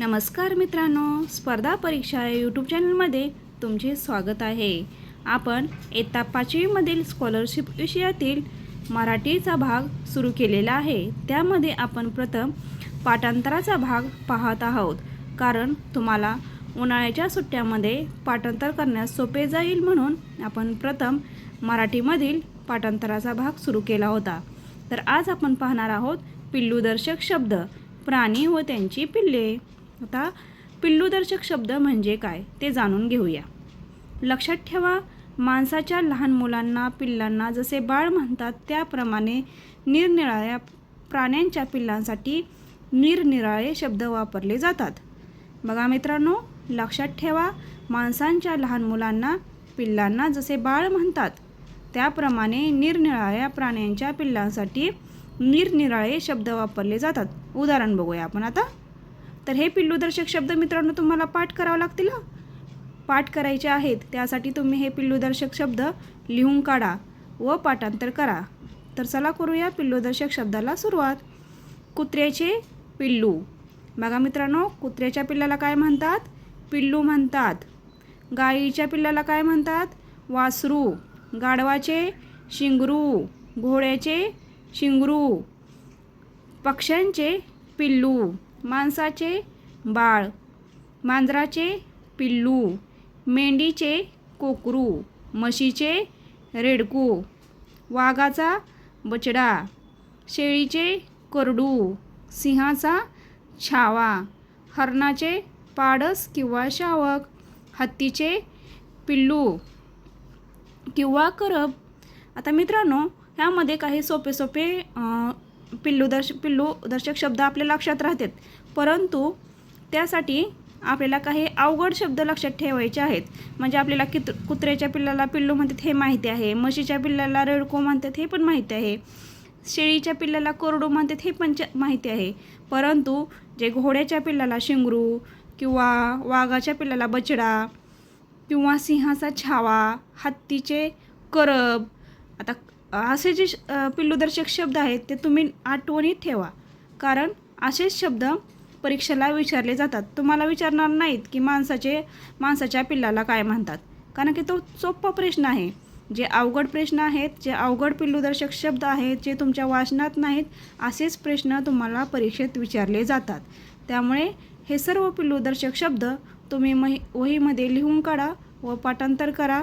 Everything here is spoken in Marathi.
नमस्कार मित्रांनो स्पर्धा परीक्षा यूट्यूब चॅनलमध्ये तुमचे स्वागत आहे. आपण इयत्ता पाचवीमधील स्कॉलरशिप विषयातील मराठीचा भाग सुरू केलेला आहे. त्यामध्ये आपण प्रथम पाठांतराचा भाग पाहत आहोत. कारण तुम्हाला उन्हाळ्याच्या सुट्ट्यामध्ये पाठांतर करण्यास सोपे जाईल म्हणून आपण प्रथम मराठीमधील पाठांतराचा भाग सुरू केला होता. तर आज आपण पाहणार आहोत पिल्लूदर्शक शब्द प्राणी व त्यांची पिल्ले. आता पिल्लूदर्शक शब्द म्हणजे काय ते जाणून घेऊया. लक्षात ठेवा माणसाच्या लहान मुलांना पिल्लांना जसे बाळ म्हणतात त्याप्रमाणे निरनिराळ्या प्राण्यांच्या पिल्लांसाठी निरनिराळे शब्द वापरले जातात. बघा मित्रांनो लक्षात ठेवा माणसांच्या लहान मुलांना पिल्लांना जसे बाळ म्हणतात त्याप्रमाणे निरनिराळ्या प्राण्यांच्या पिल्लांसाठी निरनिराळे शब्द वापरले जातात. उदाहरण बघूया आपण आता. तर हे पिल्लूदर्शक शब्द मित्रांनो तुम्हाला पाठ करावं लागतील पाठ करायचे आहेत त्यासाठी तुम्ही हे पिल्लूदर्शक शब्द लिहून काढा व पाठांतर करा. तर चला करूया पिल्लूदर्शक शब्दाला सुरुवात. कुत्र्याचे पिल्लू. बघा मित्रांनो कुत्र्याच्या पिल्लाला काय म्हणतात? पिल्लू म्हणतात. गाईच्या पिल्लाला काय म्हणतात? वासरू. गाढवाचे शिंगरू. घोड्याचे शिंगरू. पक्ष्यांचे पिल्लू. माणसाचे बाळ मांजराचे पिल्लू मेंढीचे कोकरू म्हशीचे रेडकू वाघाचा बछडा शेळीचे करडू सिंहाचा छावा हरणाचे पाडस किंवा शावक हत्तीचे पिल्लू किंवा करब आता मित्रांनो ह्यामध्ये काही सोपे सोपे पिल्लू दर्श पिल्लू दर्शक शब्द आपल्या लक्षात राहतात. परंतु त्यासाठी आपल्याला काही अवघड शब्द लक्षात ठेवायचे आहेत. म्हणजे आपल्याला कित कुत्र्याच्या पिल्लाला पिल्लू म्हणतात हे माहिती आहे. म्हशीच्या पिल्लाला रेडको म्हणतात हे पण माहिती आहे. शेळीच्या पिल्लाला कोरडू म्हणतात हे पण च- माहिती आहे. परंतु जे घोड्याच्या पिल्लाला शिंगरू किंवा वाघाच्या पिल्लाला बछडा किंवा सिंहाचा छावा हत्तीचे करब आता असे जे श- पिल्लूदर्शक शब्द आहेत ते तुम्ही आठवणीत ठेवा. कारण असेच शब्द परीक्षेला विचारले जातात. तुम्हाला विचारणार नाहीत की माणसाचे माणसाच्या पिल्लाला काय म्हणतात. कारण की तो सोपा प्रश्न आहे. जे अवघड प्रश्न आहेत जे अवघड पिल्लूदर्शक शब्द आहेत जे तुमच्या वाचनात नाहीत असेच प्रश्न तुम्हाला परीक्षेत विचारले जातात. त्यामुळे हे सर्व पिल्लूदर्शक शब्द तुम्ही मही वहीमध्ये लिहून काढा व पाठांतर करा.